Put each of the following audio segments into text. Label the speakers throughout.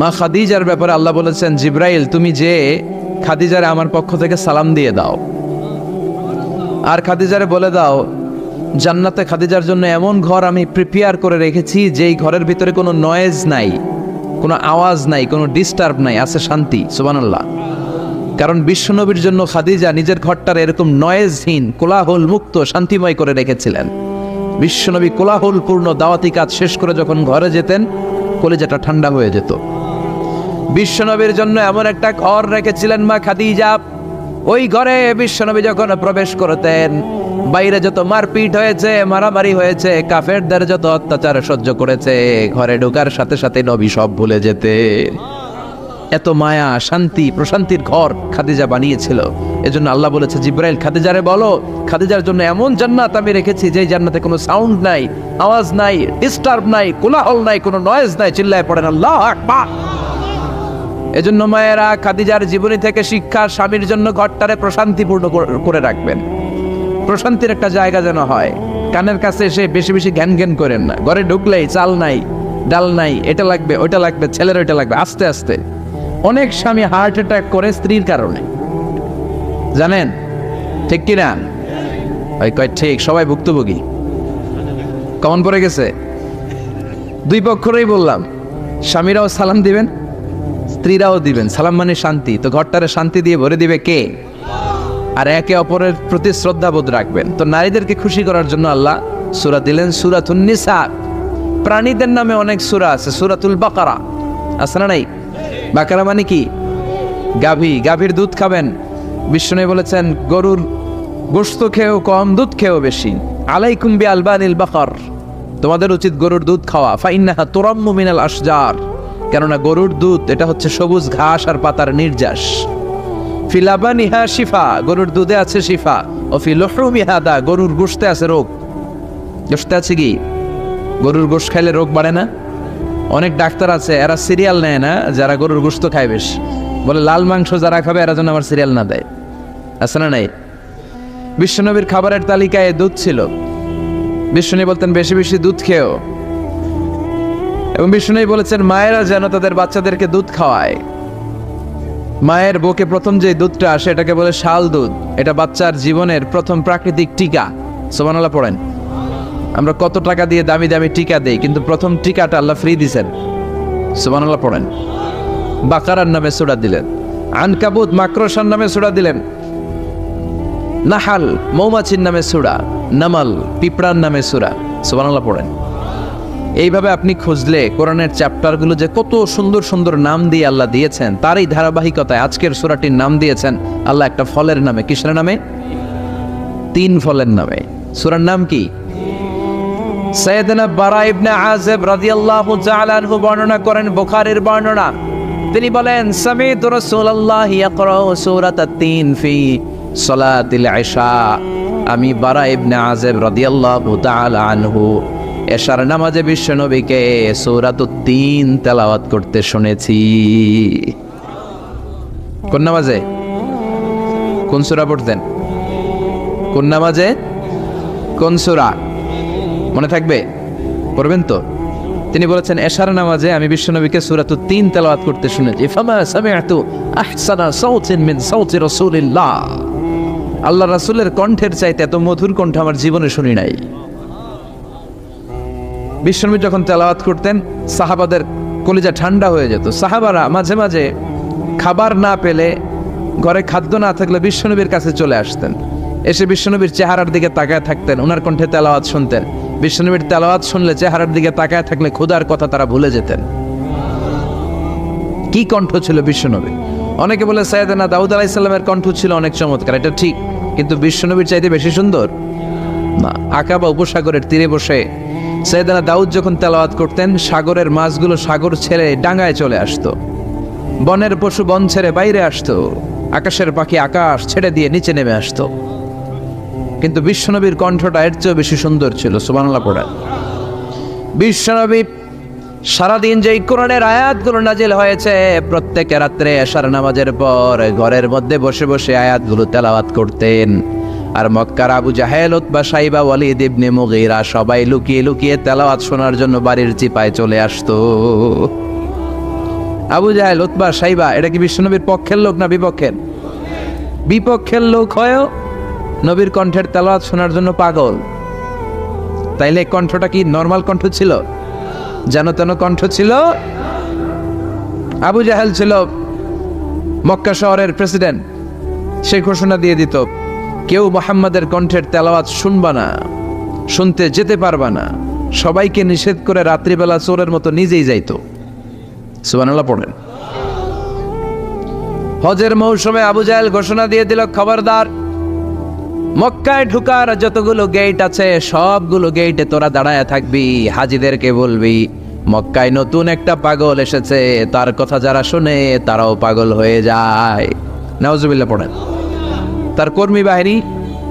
Speaker 1: মা খাদিজার ব্যাপারে আল্লাহ বলেছেন, জিব্রাইল, তুমি যে খাদিজারে আমার পক্ষ থেকে সালাম দিয়ে দাও আর খাদিজারে বলে দাও, জান্নাতে খাদিজার জন্য এমন ঘর আমি প্রিপেয়ার করে রেখেছি, যেই ঘরের ভিতরে কোনো নয়েজ নাই, কোনো আওয়াজ নাই, কোনো ডিস্টার্ব নাই, আছে শান্তি, সুবহানাল্লাহ। কারণ বিশ্বনবীর জন্য খাদিজা নিজের ঘরটার এরকম নয়েজহীন কোলাহল মুক্ত শান্তিময় করে রেখেছিলেন। বিশ্বনবী কোলাহলপূর্ণ, দাওয়াতি কাজ শেষ করে যখন ঘরে যেতেন, কলেজাটা ঠান্ডা হয়ে যেত। বিশ্বনবীর জন্য এমন একটা ঘর রেখেছিলেন মা খাদিজা। ওই ঘরে বিশ্বনবী যখন প্রবেশ করতেন, বাইরে যত মারপিট হয়েছে, মারামারি হয়েছে, কাফেরদের যত অত্যাচার সহ্য করেছে, ঘরে ঢোকার সাথে সাথে নবী সব ভুলে যেতেন। এত মায়া, শান্তি, প্রশান্তির ঘর খাদিজা বানিয়েছিল। এজন্য আল্লাহ বলেছে, জিব্রাইল খাদিজারে বলো, খাদিজার জন্য এমন জান্নাত আমি রেখেছি যে জান্নাতে কোনো সাউন্ড নাই, আওয়াজ নাই ডিস্টার্ব নাই, কোলাহল নাই, কোনো নয়েজ নাই, চিল্লায় পড়েন আল্লাহ আকবার। এজন্য মায়েরা খাদিজার জীবনী থেকে শিক্ষা স্বামীর জন্য ঘরটারে প্রশান্তিপূর্ণ করে রাখবেন। প্রশান্তির একটা জায়গা যেন হয়। কানের কাছে এসে বেশি বেশি জ্ঞান জ্ঞান করেন না। ঘরে ঢুকলেই চাল নাই, ডাল নাই, এটা লাগবে ওইটা লাগবে, ছেলের ওইটা লাগবে, আস্তে আস্তে। অনেক স্বামী হার্ট অ্যাটাক করে স্ত্রীর কারণে। জানেন? ঠিক কিনা? ওই কয়, ঠিক, সবাই ভুক্তভোগী। কমন পড়ে গেছে? দুই পক্ষরেই বললাম, স্বামীরাও সালাম দিবেন স্ত্রীরাও দিবেন। সালাম মানে শান্তি। তো ঘরটারে শান্তি দিয়ে ভরে দিবে কে? আর একে অপরের প্রতি শ্রদ্ধাবোধ রাখবেন। তো নারীদেরকে খুশি করার জন্য আল্লাহ সুরা দিলেন সুরাতুন নিসা। প্রাণীদের নামে অনেক সুরা আছে, সুরাতুল বাকারা। আছে না নাই? বাকারা মানে কি? গাভী। গাভীর দুধ খাবেন। বিষ্ণু বলেছেন, গরুর গোস্ত খেয়েও কম, দুধ খেয়েও বেশি। আলাইকুম বি আলবানিল বাকর। তোমাদের উচিত গরুর দুধ খাওয়া। ফাইন্নাহা তোরাম্মু মিনাল আশজার। কেননা গরুর দুধ, এটা হচ্ছে সবুজ ঘাস আর পাতার নির্যাস। ফিলাবানিহা শিফা, গরুর দুধে আছে শিফা। ও ফিলহরুমিহা দা গরুর গোশতে আছে রোগ। গোশতে আছে কি? গরুর গোশ খাইলে রোগ বাড়ে না? অনেক ডাক্তার আছে, এরা সিরিয়াল নেয় না, যারা গরুর গোশত খায় বেশ। বলে, লাল মাংস যারা খাবে, এরা যেন আমার সিরিয়াল না দেয়। আছে না নাই? বিশ্বনবীর খাবারের তালিকায় দুধ ছিল। বিষ্ণু বলতেন, বেশি বেশি দুধ খেয়েও এবং বিষ্ণু বলেছেন, মায়েরা যেন তাদের বাচ্চাদেরকে দুধ খাওয়ায়। মায়ের বুকে প্রথম যে দুধটা আসে, এটাকে বলে শাল দুধ। এটা বাচ্চার জীবনের প্রথম প্রাকৃতিক টিকা। সোমানাল্লাহ পড়েন। আমরা কত টাকা দিয়ে দামি দামি টিকা দেই, কিন্তু প্রথম টিকাটা আল্লাহ ফ্রি দিছেন। সোমানাল্লাহ পড়েন। বাকারার নামে সুরা দিলেন। আনকাবুত মাকড়সার নামে সুরা দিলেন। নাহাল মৌমাছির নামে সুরা। নামাল পিঁপড়ার নামে সুরা। সোমানাল্লাহ পড়েন। এইভাবে আপনি খুঁজলে কোরআনের চ্যাপ্টারগুলো যে কত সুন্দর সুন্দর নাম দিয়ে আল্লাহ দিয়েছেন, তারই ধারাবাহিকতায় আজকের সূরাটির নাম দিয়েছেন আল্লাহ একটা ফলের নামে। কিসের নামে? তিন ফলের নামে। সূরার নাম কি? সৈয়দনা বারা ইবনে আযিব রাদিয়াল্লাহু তাআলা আনহু বর্ণনা করেন, বুখারীর বর্ণনা। তিনি বলেন, সামিতু রাসূলুল্লাহ ইয়াকরাউ সূরাতাত তিন ফি সালাতিল ইশা আমি বারা ইবনে আযিব রাদিয়াল্লাহু তাআলা আনহু এশার নামাজে বিশ্বনবীকে সূরাতুত তিন তেলাওয়াত করতে শুনেছি। কোন নামাজে? কোন সূরা পড়তেন? কোন নামাজে? কোন সূরা? মনে থাকবে? পড়বেন তো? তিনি বলেছেন, এশার নামাজে আমি বিশ্বনবীকে সূরাতু তিন তেলাওয়াত করতে শুনেছি। ফামা সামিআতু আহসানা সাউতিন মিন সাউতি রাসূলিল্লাহ। আল্লাহ রাসূলের কণ্ঠের চাইতে এত মধুর কণ্ঠ আমার জীবনে শুনি নাই। বিশ্বনবী যখন তেলাওয়াত করতেন, সাহাবাদের কলিজা ঠান্ডা হয়ে যেত। সাহাবারা মাঝে মাঝে খাবার না পেলে ঘরে খাদ্য না থাকলে বিশ্বনবীর কাছে চলে আসতেন। এসে বিশ্বনবীর চেহারার দিকে তাকায় থাকতেন ওনার কণ্ঠে তেলাওয়াত শুনতেন। বিশ্বনবীর তেলাওয়াত শুনলে চেহারার দিকে তাকায় থাকলে ক্ষুধার কথা তারা ভুলে যেতেন। কি কণ্ঠ ছিল বিশ্বনবী অনেকে বলে সৈয়দনা দাউদ আলাইসাল্লামের কণ্ঠ ছিল অনেক চমৎকার, এটা ঠিক। কিন্তু বিশ্বনবীর চাইতে বেশি সুন্দর? না আকাবা উপসাগরের তীরে বসে সৈয়দনা দাউদ যখন তেলাওয়াত করতেন, সাগরের মাছগুলো সাগর ছেড়ে ডাঙায় চলে আসতো। বনের পশু বন ছেড়ে বাইরে আসতো। আকাশের পাখি আকাশ ছেড়ে দিয়ে নিচে নেমে আসতো। কিন্তু বিশ্বনবীর কণ্ঠটা এর চেয়েও বেশি সুন্দর ছিল সুবাংলা পড়া বিশ্বনবী সারাদিন যেই কোরআনের আয়াতগুলো নাজিল হয়েছে, প্রত্যেকে রাত্রে এশার নামাজের পর ঘরের মধ্যে বসে বসে আয়াতগুলো তেলাওয়াত করতেন। আর মক্কার আবু জাহেল বা সাইবা, ওয়ালিদ ইবনে মুগীরা সবাই লুকিয়ে লুকিয়ে তেলাওয়াত শোনার জন্য বাড়ির চিপায় চলে আসতো। আবু জাহেল, উতবা সাইবা, এটা কি বিশ্বনবীর পক্ষের লোক না বিপক্ষের? বিপক্ষের লোক হয়েও নবীর কণ্ঠের তেলাওয়াত শোনার জন্য পাগল। তাইলে কণ্ঠটা কি নর্মাল কণ্ঠ ছিল? যেন তেন কণ্ঠ ছিল আবু জাহেল ছিল মক্কা শহরের প্রেসিডেন্ট। সে ঘোষণা দিয়ে দিত কেউ মোহাম্মদের কণ্ঠের তেলাওয়াত শুনবা না, শুনতে যেতে পারবা না। সবাইকে নিষেধ করে রাত্রিবেলা চোরের মতো নিজেই যাইতো। সুবানাল্লাহ পড়েন। হজের মৌসুমে আবু জাহেল ঘোষণা দিয়ে দিল, খবরদার, মক্কায় ঢুকার যতগুলো গেট আছে, সবগুলো গেটে তোরা দাঁড়ায় থাকবি, হাজিদেরকে বলবি, মক্কায় নতুন একটা পাগল এসেছে, তার কথা যারা শুনে তারাও পাগল হয়ে যায়। নওয়াজুবিল্লাহ পড়েন। তার কর্মী বাহিনী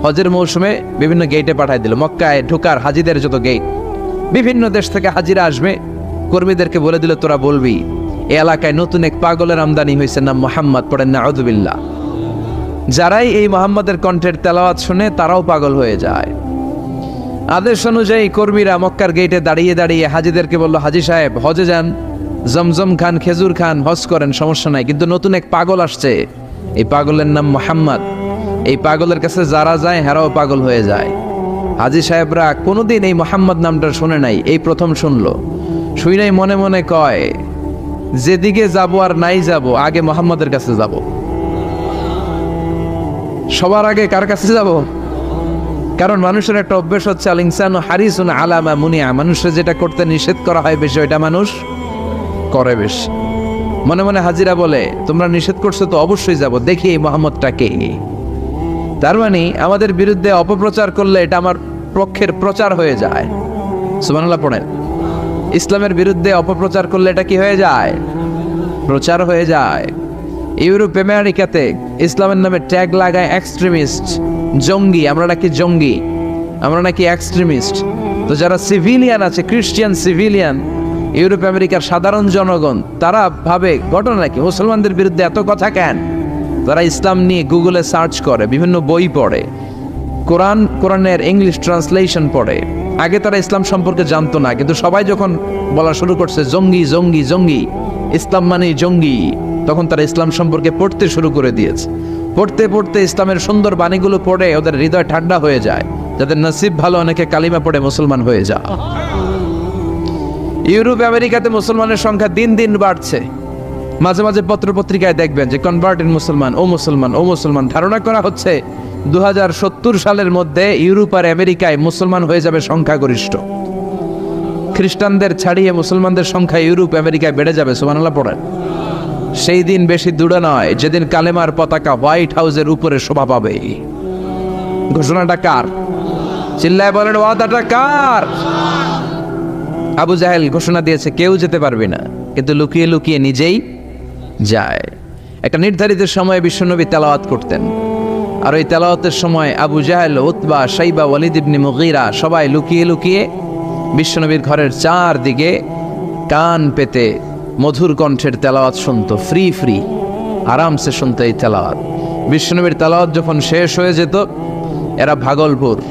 Speaker 1: হজের মৌসুমে বিভিন্ন গেটে পাঠায় দিল। মক্কায় ঢুকার হাজিদের যত গেট বিভিন্ন দেশ থেকে হাজিরা আসবে, কর্মীদেরকে বলে দিল, তোরা বলবি, এ এলাকায় নতুন এক পাগলের আমদানি হয়েছে, নাম মোহাম্মদ, পড়েন না আউদুবিল্লাহ যারাই এই মোহাম্মদের কণ্ঠের তেলাওয়াত শুনে, তারাও পাগল হয়ে যায়। আদেশ অনুযায়ী কর্মীরা মক্কার গেটে দাঁড়িয়ে দাঁড়িয়ে হাজিদেরকে বলল, হাজি সাহেব, হজে যান। জমজম খান, খেজুর খান, হজ করেন, সমস্যা নাই। কিন্তু নতুন এক পাগল আসছে। এই পাগলের নাম মোহাম্মদ। এই পাগলের কাছে যারা যায়, হেরাও পাগল হয়ে যায়। হাজি সাহেবরা কোনোদিন এই মোহাম্মদ নামটা শুনে নাই, এই প্রথম শুনলো। শুই নাই মনে মনে কয়, যেদিকে যাব আর নাই যাব, আগে মোহাম্মদের কাছে যাব। সবার আগে কার কাছে যাব? কারণ মানুষের একটা অভ্যেস হচ্ছে, আল ইনসান হারিসুন আলামা মুনিয়া। মানুষের যেটা করতে নিষেধ করা হয় বেশি, ওইটা মানুষ করে বেশি। মনে মনে হাজিরা বলে, তোমরা নিষেধ করছ তো অবশ্যই যাব, দেখি এই মোহাম্মদটা কে? তার মানে আমাদের বিরুদ্ধে অপপ্রচার করলে এটা আমার পক্ষের প্রচার হয়ে যায়। সুবহানাল্লাহ, পড়েন। ইসলামের বিরুদ্ধে অপপ্রচার করলে এটা কি হয়ে যায়? প্রচার হয়ে যায়। ইউরোপ, আমেরিকাতে ইসলামের নামে ট্যাগ লাগায় এক্সট্রিমিস্ট জঙ্গি। আমরা নাকি জঙ্গি। আমরা নাকি এক্সট্রিমিস্ট তো যারা সিভিলিয়ান আছে খ্রিস্টিয়ান সিভিলিয়ান ইউরোপ, আমেরিকার সাধারণ জনগণ, তারা ভাবে, ঘটনা কি? মুসলমানদের বিরুদ্ধে এত কথা কেন? তারা ইসলাম নিয়ে গুগলে সার্চ করে, বিভিন্ন বই পড়ে, কোরআন, কোরআনের ইংলিশ ট্রান্সলেশন পড়ে, আগে তারা ইসলাম সম্পর্কে জানতো না, কিন্তু সবাই যখন বলা শুরু করছে, জঙ্গি জঙ্গি জঙ্গি, ইসলাম মানে জঙ্গি, তখন তারা ইসলাম সম্পর্কে পড়তে শুরু করে দিয়েছে। পড়তে পড়তে ইসলামের সুন্দর বাণীগুলো পড়ে ওদের হৃদয় ঠান্ডা হয়ে যায়, যাদের নসিব ভালো অনেকে কালিমা পড়ে মুসলমান হয়ে যায় ইউরোপ, আমেরিকাতে মুসলমানের সংখ্যা দিন দিন বাড়ছে। মাঝে মাঝে পত্র পত্রিকায় দেখবেন যে কনভার্টেড মুসলমান, ও মুসলমান ও মুসলমান ধারণা করা হচ্ছে দুহাজার সত্তর সালের মধ্যে ইউরোপ আর আমেরিকায় মুসলমান হয়ে যাবে সংখ্যাগরিষ্ঠ। খ্রিস্টানদের ছাড়িয়ে মুসলমানদের সংখ্যা ইউরোপ, আমেরিকায় বেড়ে যাবে সুমানাল্লাহ পড়েন। সেই দিন বেশি দূরে নয়, যেদিন কালেমার পতাকা হোয়াইট হাউসের উপরে শোভা পাবে। ঘোষণাটা কার? চিল্লায় বলেন, ওয়াদাটা কার? আবু জাহেল ঘোষণা দিয়েছে, কেউ যেতে পারবে না। কিন্তু লুকিয়ে লুকিয়ে নিজেই যায়। একটা নির্ধারিত সময়ে বিশ্বনবী তেলাওয়াত করতেন। আর ওই তেলাওয়াতের সময় আবু জাহেল, উতবা সাইবা ওয়ালিদ ইবনি মুগিরা সবাই লুকিয়ে লুকিয়ে বিশ্বনবীর ঘরের চারদিকে কান পেতে মধুর কণ্ঠের তেলাওয়াত শুনতো। ফ্রি ফ্রি, আরামসে শুনতো এই তেলাওয়াত। বিশ্বনবীর তেলাওয়াত যখন শেষ হয়ে যেত, এরা ভাগলপুর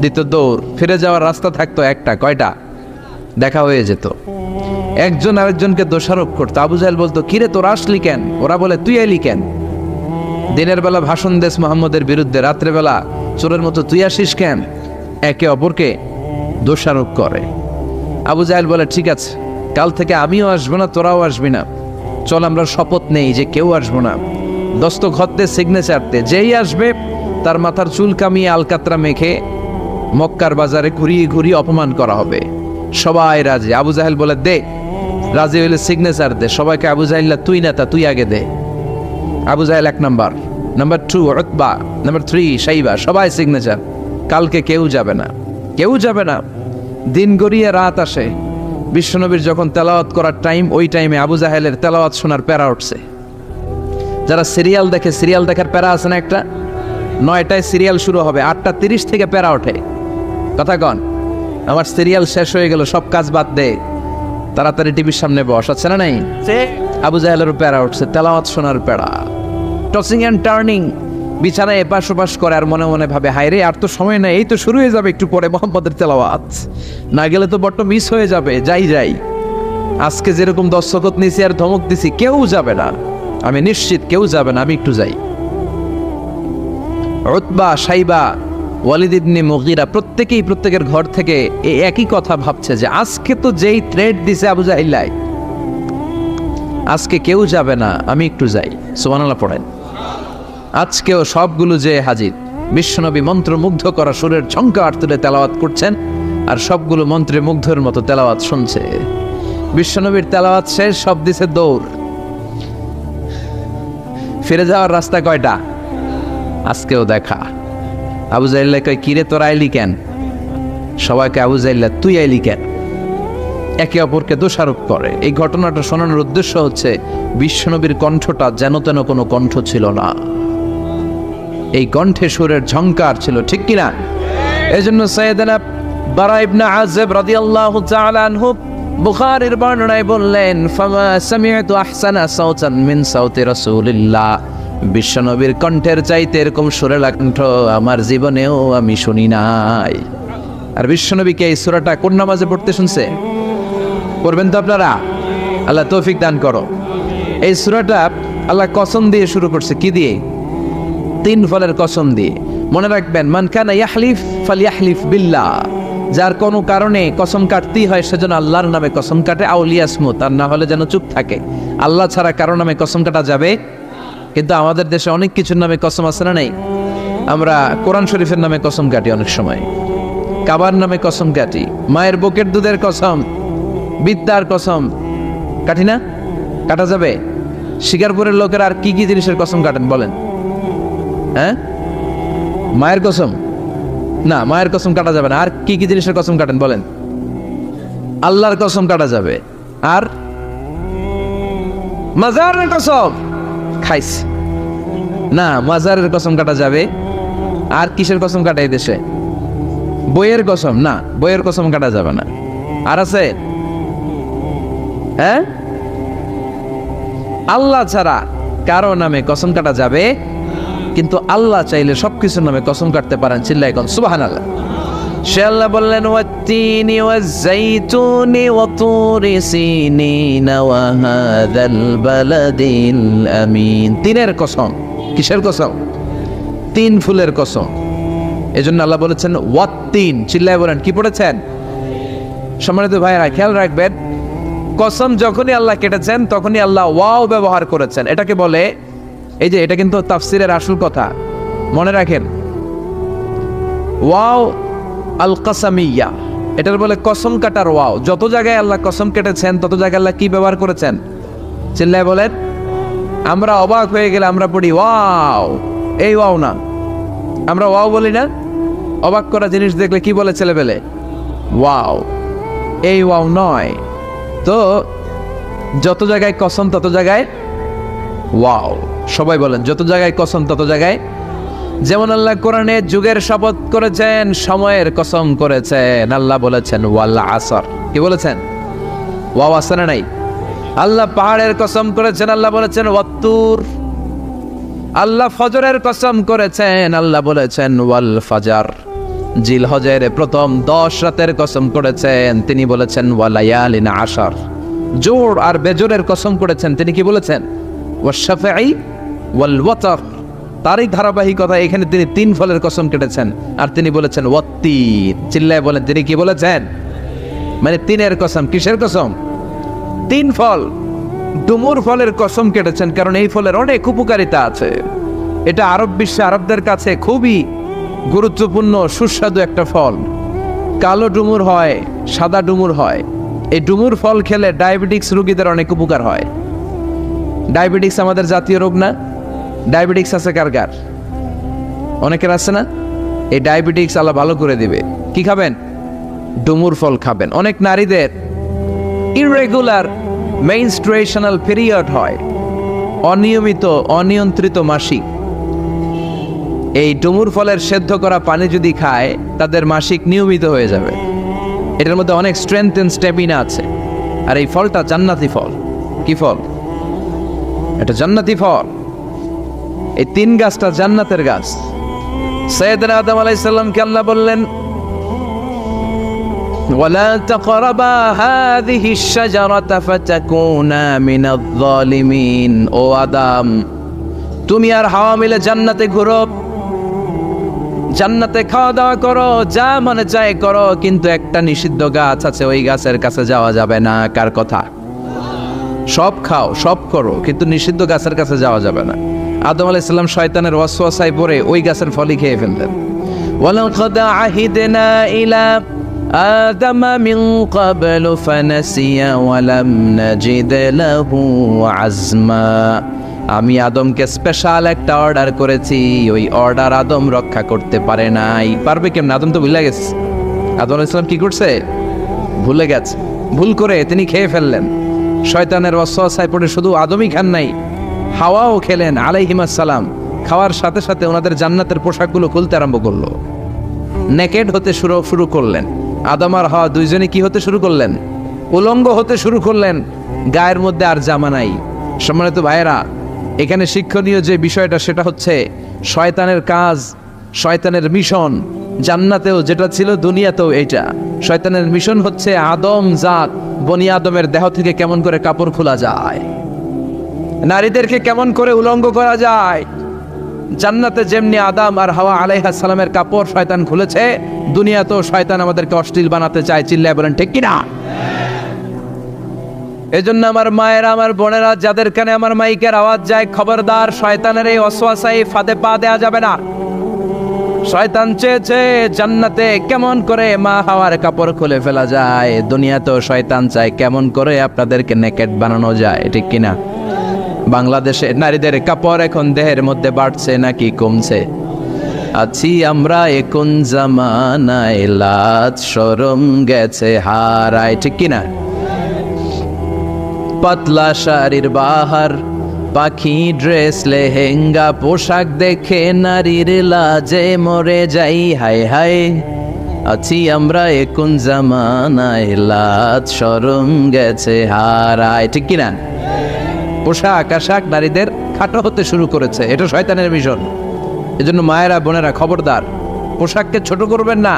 Speaker 1: দিত দৌড়, ফিরে যাওয়ার রাস্তা থাকতো একটা, কয়টা? দেখা হয়ে যেত। একজন আরেকজনকে দোষারোপ করতো। আবু জাহেল বলতো, কিরে, তোর আসলি কেন? ওরা বলে, তুই এলি কেন? দিনের বেলা ভাষণ দেশ মোহাম্মদের বিরুদ্ধে রাত্রেবেলা চোরের মতো, তুই আসিস কেন? একে অপরকে দোষারোপ করে। আবু জাহেল বলে, ঠিক আছে, কাল থেকে আমিও আসব না, তোরাও আসবি না। চল, আমরা শপথ নেই যে কেউ আসব না। দস্তখতে সিগনেচারতে যেই আসবে, তার মাথার চুল কামিয়ে আলকাতরা মেখে মক্কার বাজারে ঘুরিয়ে ঘুরিয়ে অপমান করা হবে। সবাই রাজি। আবু জাহেল বলে, দে, রাজি হইলে সিগনেচার দে। সবাইকে আবু জাহিল্লা তুই নেতা তুই আগে দে। আবু জাহেল এক নাম্বার। নাম্বার টু রতবা নাম্বার থ্রি সাইবা। সবাই সিগনেচার কালকে কেউ যাবে না। কেউ যাবে না। দিন গড়িয়ে রাত আসে। বিশ্বনবীর যখন তেলাওয়াত করার টাইম ওই টাইমে আবু জাহেলের তেলাওয়াত শোনার প্যারা উঠছে। যারা সিরিয়াল দেখে সিরিয়াল দেখার প্যারা আছে না একটা? নয়টায় সিরিয়াল শুরু হবে। আটটা তিরিশ থেকে প্যারা ওঠে। কথা কন। আমার সিরিয়াল শেষ হয়ে গেল সব কাজ বাদ দে। তাড়াতাড়ি টিভির সামনে বস আছে না নাই? আবু জাহেলের প্যারা উঠছে তেলাওয়াত শোনার প্যারা। টসিং অ্যান্ড টার্নিং বিছানায় এপাশ ওপাশ করে আর মনে মনে ভাবে হায় রে আর তো সময় নাই এই তো শুরু হয়ে যাবে একটু পরে মোহাম্মদের তেলাওয়াত। না গেলে তো বড্ড মিস হয়ে যাবে যাই যাই। আজকে যেরকম দর্শকত নিছি আর ধমক দিছি কেউ যাবে না। আমি নিশ্চিত কেউ যাবে না আমি একটু যাই। উতবা সাইবা ওয়ালিদ ইবনে মুগিরা প্রত্যেকেই প্রত্যেকের ঘর থেকে এই একই কথা ভাবছে যে আজকে তো যেই থ্রেড দিছে আবু জাহিল্লাই আজকে কেউ যাবে না, আমি একটু যাই। সুবহানাল্লাহ পড়েন। আজকেও সবগুলো যে হাজির, বিশ্বনবী মন্ত্রমুগ্ধ করা সুরের ঝঙ্কার তুলে তেলাওয়াত করছেন, আর সবগুলো মন্ত্রে মুগ্ধের মতো তেলাওয়াত শুনছে। বিশ্বনবীর তেলাওয়াত শেষ, সব দিছে দৌড়। ফিরে যাওয়ার রাস্তা কয়টা? আজকেও দেখা। আবু জাইল্লা কয়, কিরে, তোর আইলি কেন? সবাইকে আবু জাইল্লা তুই আইলি কেন? একে অপরকে দোষারোপ করে। এই ঘটনাটা শোনানোর উদ্দেশ্য হচ্ছে, বিশ্বনবীর কণ্ঠটা যেন তেন কোনো কণ্ঠ ছিল না। এই কণ্ঠে সুরের ঝংকার ছিল, ঠিক কিনা? এই জন্য সৈয়দনা বারা ইবনে আজেব রাদিয়াল্লাহু তাআলা আনহু বুখারীর বর্ণনায় বললেন, ফামা সামিআতু আহসানা মিন রাসূলিল্লাহ। বিশ্বনবীর কণ্ঠের চাইতে এরকম সুরের কণ্ঠ আমার জীবনেও আমি শুনি নাই। আর বিশ্বনবীকে এই সূরাটা কোন নামাজে পড়তে শুনছে? পড়বেন তো আপনারা? আল্লাহ তৌফিক দান করো। এই সূরাটা আল্লাহ কসম দিয়ে শুরু করছে। কি দিয়ে? তিন ফলের কসম দিয়ে। মনে রাখবেন, মান কানা ইয়াহলিফ ফালিয়াহলিফ বিল্লাহ। যার কোনো কারণে কসম কাটতেই হয়, সেজন্য আল্লাহর নামে কসম কাটে। আউলিয়া স্মুত আর না হলে যেন চুপ থাকে। আল্লাহ ছাড়া কারও নামে কসম কাটা যাবে কিন্তু আমাদের দেশে অনেক কিছুর নামে কসম আছে না নেই? আমরা কোরআন শরীফের নামে কসম কাটি অনেক সময়। কাবার নামে কসম কাটি। মায়ের বুকের দুধের কসম। বিদ্যার কসম। কাটি না? কাটা যাবে? শিকারপুরের লোকের আর কি কি জিনিসের কসম কাটেন বলেন? হ্যাঁ? মায়ের কসম? না, মায়ের কসম কাটা যাবে না। আর কি কি জিনিসের কসম কাটেন বলেন? আল্লাহর কসম কাটা যাবে। আর? মাজারের কসম। খাইস। না, মাজারের কসম কাটা যাবে। আর কিসের কসম কাটা এই দেশে? বইয়ের কসম, না, বইয়ের কসম কাটা যাবে না। আর আছে? হ্যাঁ? আল্লাহ ছাড়া কারও নামে কসম কাটা যাবে, কিন্তু আল্লাহ চাইলে সবকিছুর নামে কসম কাটতে পারেন চিল্লাই কোন সুবাহান আল্লাহ সে আল্লাহ বললেন, ওয়াত্তিনি ওয়াজ্জাইতুনি ওয়াতুরি সিনিনা ওয়া বালাদিল আমিন। তিনের কসম। কিসের কসম? তিন ফুলের কসম। এজন্য আল্লাহ বলেছেন, ওয়াত্তিন। চিল্লায় বলেন, কি পড়েছেন? সম্মানিত ভাইরা খেয়াল রাখবেন, কসম যখনই আল্লাহ কেটেছেন, তখনই আল্লাহ ওয়াও ব্যবহার করেছেন। এটাকে বলে, এই যে এটা কিন্তু তাফসিরের আসল কথা। মনে রাখেন, ওয়াও আল কাসামিয়া এটার বলে কসম কাটার ওয়াও। যত জায়গায় আল্লাহ কসম কেটেছেন, তত জায়গায় আল্লাহ কি ব্যবহার করেছেন? চিল্লায় বলেন, আমরা অবাক হয়ে গেলে আমরা পড়ি, ওয়াও, এই ওয়াও না। আমরা ওয়াও বলি না? অবাক করা জিনিস দেখলে কি বলে ছেলেবেলে ওয়াও, এই ওয়াও নয়। তো যত জায়গায় কসম, তত জায়গায় ওয়াও। সবাই বলেন, যত জায়গায় কসম, তত জায়গায় যেমন আল্লাহ কোরআনে যুগের শপথ করেছেন, সময়ের কসম করেছেন। আল্লাহ বলেছেন ওয়াল্লা আসর। কি বলেছেন? ওয়াও আসে না নাই। আল্লাহ পাহাড়ের কসম করেছেন, আল্লাহ বলেছেন, ওয়াত্তুর। আল্লাহ ফজরের কসম করেছেন, আল্লাহ বলেছেন, ওয়াল ফাজার। জিল হজের প্রথম দশ রাতের কসম করেছেন, তিনি বলেছেন ওয়ালায়ালিনা আশার জোর আর বেজোরের কসম করেছেন, তিনি কি বলেছেন? ওয়াশাফাই ওয়াল ওয়াতর। তারই ধারাবাহিকতা এখানে তিনি তিন ফলের কসম কেটেছেন। আর তিনি বলেছেন ওয়াত্তিন চিল্লায় বলেন, তিনি কি বলেছেন? মানে তিনের কসম, কিসের কসম? তিন ফল, ডুমুর ফলের কসম কেটেছেন, কারণ এই ফলের অনেক উপকারিতা আছে। এটা আরব বিশ্বে, আরবদের কাছে খুবই গুরুত্বপূর্ণ, সুস্বাদু একটা ফল। কালো ডুমুর হয়, সাদা ডুমুর হয়। এই ডুমুর ফল খেলে ডায়াবেটিক্স রোগীদের অনেক উপকার হয়। ডায়াবেটিক্স আমাদের জাতীয় রোগ না। ডায়াবেটিক্স আছে কার কার? অনেকের আছে না? এই ডায়াবেটিক্স আল্লাহ ভালো করে দিবে। কি খাবেন? ডুমুর ফল খাবেন। অনেক নারীদের ইরেগুলার মেইনস্ট্রেশনাল পিরিয়ড হয়। অনিয়মিত, অনিয়ন্ত্রিত মাসিক। এই ডুমুর ফলের সেদ্ধ করা পানি যদি খায়, তাদের মাসিক নিয়মিত হয়ে যাবে। এটার মধ্যে অনেক স্ট্রেংথ এন্ড স্টেমিনা আছে। আর এই ফলটা জান্নাতি ফল। কি ফল? এটা জান্নাতি ফল। এই তিন গাছটা জান্নাতের গাছ সৈয়দ আদম আলাইসাল্লামকে আল্লাহ বললেন ولا تقربا هذه الشجرة فتكونا من الظالمين ও আদম তুমি আর হাওয়া মিলে জান্নাতে ঘুরো জান্নাতে খাওয়া দাওয়া করো যা মনে চায় করো কিন্তু একটা নিষিদ্ধ গাছ আছে ওই গাছের কাছে যাওয়া যাবে না কার কথা সব খাও সব করো কিন্তু নিষিদ্ধ গাছের কাছে যাওয়া যাবে না আদম আলাইহিস সালাম শয়তানের ওয়াসওয়াসায় পড়ে ওই গাছের ফলই খেয়ে ফেললেন। ওয়ালাকাদ আহিদনা ইলা আদম মিন ক্বাবলু ফানাসিয়া ওয়ালাম নাজিদ লাহু আজমা। আমি আদমকে স্পেশাল একটা অর্ডার করেছি, ওই অর্ডার আদম রক্ষা করতে পারে নাই। পারবে কেমন? আদম তো ভুলে গেছে। আদম আলাইহিস সালাম কি করছে? ভুলে গেছে। ভুল করে তিনি খেয়ে ফেললেন। শয়তানের অসহায় পড়ে শুধু আদমই খান নাই হাওয়াও খেলেন আলাইহিমাস সালাম খাওয়ার সাথে সাথে ওনাদের জান্নাতের পোশাকগুলো খুলতে আরম্ভ করল। নেকেড হতে শুরু শুরু করলেন। আদম আর হাওয়া দুইজনে কি হতে শুরু করলেন? উলঙ্গ হতে শুরু করলেন। গায়ের মধ্যে আর জামা নাই। সম্মানিত ভাইয়েরা, এখানে শিক্ষণীয় যে বিষয়টা, সেটা হচ্ছে শয়তানের কাজ, শয়তানের মিশন। জান্নাতেও যেটা ছিল, দুনিয়াতেও এইটা। শয়তানের মিশন হচ্ছে আদম জাত, বনি আদমের দেহ থেকে কেমন করে কাপড় খোলা যায়। নারীদেরকে কেমন করে উলঙ্গ করা যায়? জান্নাতে যেমনি আদাম আর হাওয়া আলাইহা সালামের কাপড় শয়তান খুলেছে, দুনিয়াতেও শয়তান আমাদেরকে অশ্লীল বানাতে চায়। চিল্লায় বলেন, ঠিক কিনা? এজন্য আমার মায়েরা, আমার বোনেরা, যাদের কানে আমার মাইকের আওয়াজ যায়, খবরদার, শয়তানের এই অসোয়াশাই ফাঁদে পা দেয়া যাবে না। শয়তান চেয়েছে জান্নাতে কেমন করে মা হাওয়ার কাপড় খুলে ফেলা যায়। দুনিয়াতেও শয়তান চায় কেমন করে আপনাদেরকে নেকেট বানানো যায়, ঠিক কিনা? বাংলাদেশে নারীদের কাপড় এখন দেহের মধ্যে বাড়ছে নাকি কমছে? আছি আমরা এখন জামানায়, লাজ সরম গেছে, হারায়, ঠিক কিনা? পাতলা শাড়ির বাহার, পাখি ড্রেস, লেহেঙ্গা, পোশাক দেখে নারীর লাজে মরে যাই, হায় হায়। আছি আমরা এখন জামানায়, লাজ সরম গেছে, হারায়, ঠিক কিনা? পোশাক আশাক নারীদের খাটো হতে শুরু করেছে। এটা শয়তানের মিশন এজন্য মায়েরা, বোনেরা, খবরদার। পোশাককে ছোট করবেন না,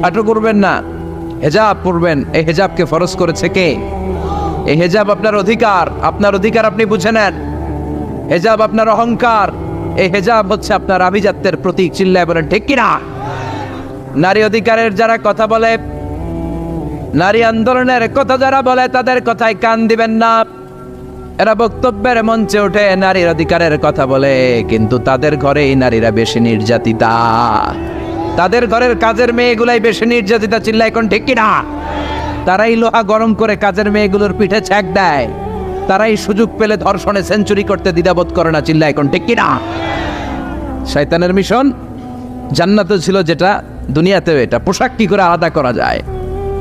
Speaker 1: খাটো করবেন না। হেজাব পরবেন। এই হেজাবকে ফরজ করেছে কে? এই হেজাব আপনার অধিকার। আপনার অধিকার আপনি বুঝে নেন। হেজাব আপনার অহংকার। এই হেজাব হচ্ছে আপনার আভিজাত্যের প্রতীক। চিল্লায় বলেন, ঠিক কিনা? নারী অধিকারের যারা কথা বলে, নারী আন্দোলনের কথা যারা বলে, তাদের কথায় কান দিবেন না। এরা বক্তব্যের মঞ্চে ওঠে নারীর অধিকারের কথা বলে, কিন্তু তাদের ঘরেই নারীরা বেশি নির্যাতিতা। তাদের ঘরের কাজের মেয়েগুলাই বেশি নির্যাতিতা চিল্লা এখন ঠিক কিনা? তারাই লোহা গরম করে কাজের মেয়েগুলোর পিঠে ছ্যাক দেয়। তারাই সুযোগ পেলে ধর্ষণে সেঞ্চুরি করতে দ্বিধাবোধ করে না চিল্লা এখন ঠিক কিনা? শয়তানের মিশন জান্নাতে ছিল যেটা, দুনিয়াতেও এটা। পোশাক কি করে আলাদা করা যায়?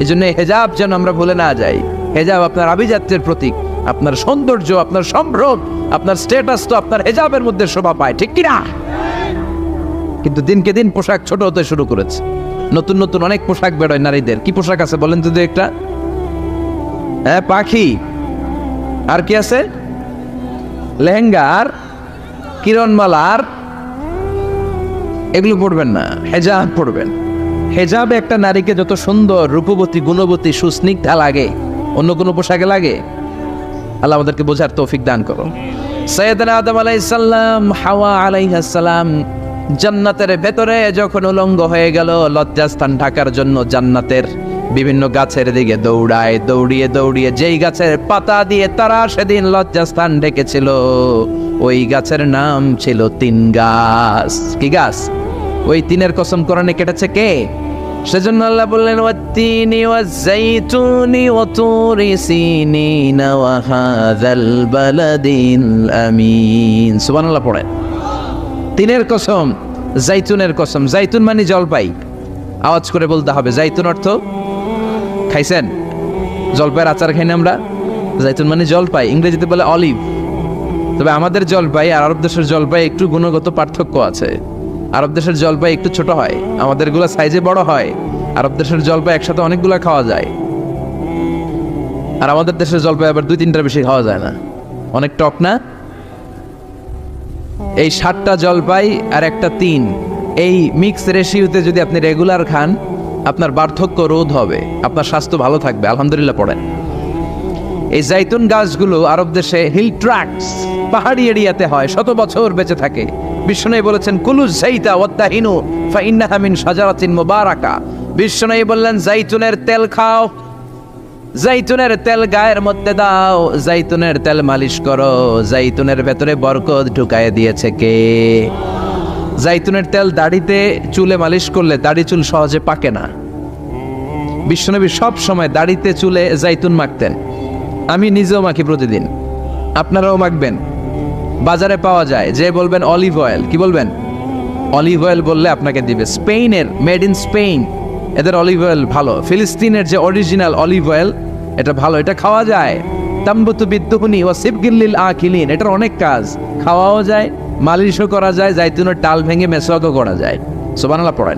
Speaker 1: এই জন্য হেজাব যেন আমরা ভুলে না যাই। হেজাব আপনার আভিজাত্যের প্রতীক। আপনার সৌন্দর্য, আপনার সম্ভ্রম আপনার স্টেটাস তো আপনার হেজাবের মধ্যে শোভা পায়, ঠিক কিনা? কিন্তু দিনকে দিন পোশাক ছোট হতে শুরু করেছে। নতুন নতুন অনেক পোশাক বেরোয় নারীদের। কি পোশাক আছে বলেন তো একটা? হ্যাঁ পাখি। আর কি আছে? লেহেঙ্গা আর কিরণমালা আর এগুলো পড়বেন না, হেজাব পড়বেন হেজাবে একটা নারীকে যত সুন্দর, রূপবতী, গুণবতী, সুস্নিগ্ধা লাগে, অন্য কোনো পোশাকে লাগে? আল্লাহ আমাদেরকে বোঝার তৌফিক দান করো। সৈয়দনা আদম আলাইসাল্লাম হাওয়া আলাইহাসাল্লাম জান্নাতের ভেতরে যখন উলঙ্গ হয়ে গেল, লজ্জাস্থান ঢাকার জন্য জান্নাতের বিভিন্ন গাছের দিকে দৌড়ায়, দৌড়িয়ে দৌড়িয়ে যেই গাছের পাতা দিয়ে তারা সেদিন লজ্জাস্থান ঢেকেছিল, ওই গাছের নাম ছিল তিন গাছ। কি গাছ? ওই তিনের কসম কোরআনে কেটেছে কে? সেজন্য আল্লাহ বললেন, ওয়াত্তিনি ওয়াজ্জাইতুনি ওয়াতুরি সিনিনা ওয়া হাযাল বালাদিল আমিন। সুবহানাল্লাহ পড়েন। তিনের কসম জাইতুনের কসম। জাইতুন মানে জলপাই। আওয়াজ করে বলতে হবে জাইতুন অর্থ খাইছেন? জলপাইয়ের আচার খাই না আমরা? জাইতুন মানে জলপাই। ইংরেজিতে বলে অলিভ। তবে আমাদের জলপাই আর আরব দেশের জলপাই একটু গুণগত পার্থক্য আছে। আরব দেশের জলপাই একটু ছোট হয়, আমাদেরগুলো সাইজে বড় হয়। আরব দেশের জলপাই একসাথে অনেকগুলো খাওয়া যায়। আর আমাদের দেশের জলপাই আবার দুই তিনটার বেশি খাওয়া যায় না। অনেক টক না? এই সাতটা জলপাই আর একটা তিন, এই মিক্স রেশিওতে যদি আপনি রেগুলার খান, আপনার বার্ধক্য রোধ হবে, আপনার স্বাস্থ্য ভালো থাকবে, আলহামদুলিল্লাহ পড়েন। এই জাইতুন গাছগুলো আরব দেশে হিল ট্রাক্স পাহাড়ি এরিয়াতে হয়, শত বছর বেঁচে থাকে। বিষ্ণু বলেছেন, কুলু জাইতা ওয়াত্তাহিনু ফাইন্নাহা মিন শাজারাতিন মুবারাকা। বিষ্ণু বললেন জাইতুনের তেল খাও জাইতুনের তেল গায়ের মধ্যে দাও জাইতুনের তেল মালিশ করো জাইতুনের ভেতরে বরকত ঢুকায় দিয়েছে কে? জাইতুনের তেল দাড়িতে চুলে মালিশ করলে দাড়ি চুল সহজে পাকে না। বিশ্বনবী সব সময় দাড়িতে চুলে জাইতুন মাখতেন। আমি নিজেও মাখি প্রতিদিন। আপনারাও মাখবেন। বাজারে পাওয়া যায়। যে বলবেন অলিভ অয়েল কি বলবেন? অলিভ অয়েল বললে আপনাকে দিবে। স্পেনের মেড ইন স্পেন এদের অলিভ অয়েল ভালো। ফিলিস্তিনের যে অরিজিনাল অলিভ অয়েল এটা ভালো। এটা খাওয়া যায়। তাম্বুতু বিদ্যুহনি ও সিবগিল্লিল আখিলিন, এটার অনেক কাজ। খাওয়াও যায়, মালিশও করা যায়, জাইতুনের টাল ভেঙে মেসওয়াকও করা যায়। সোবানালা পড়েন।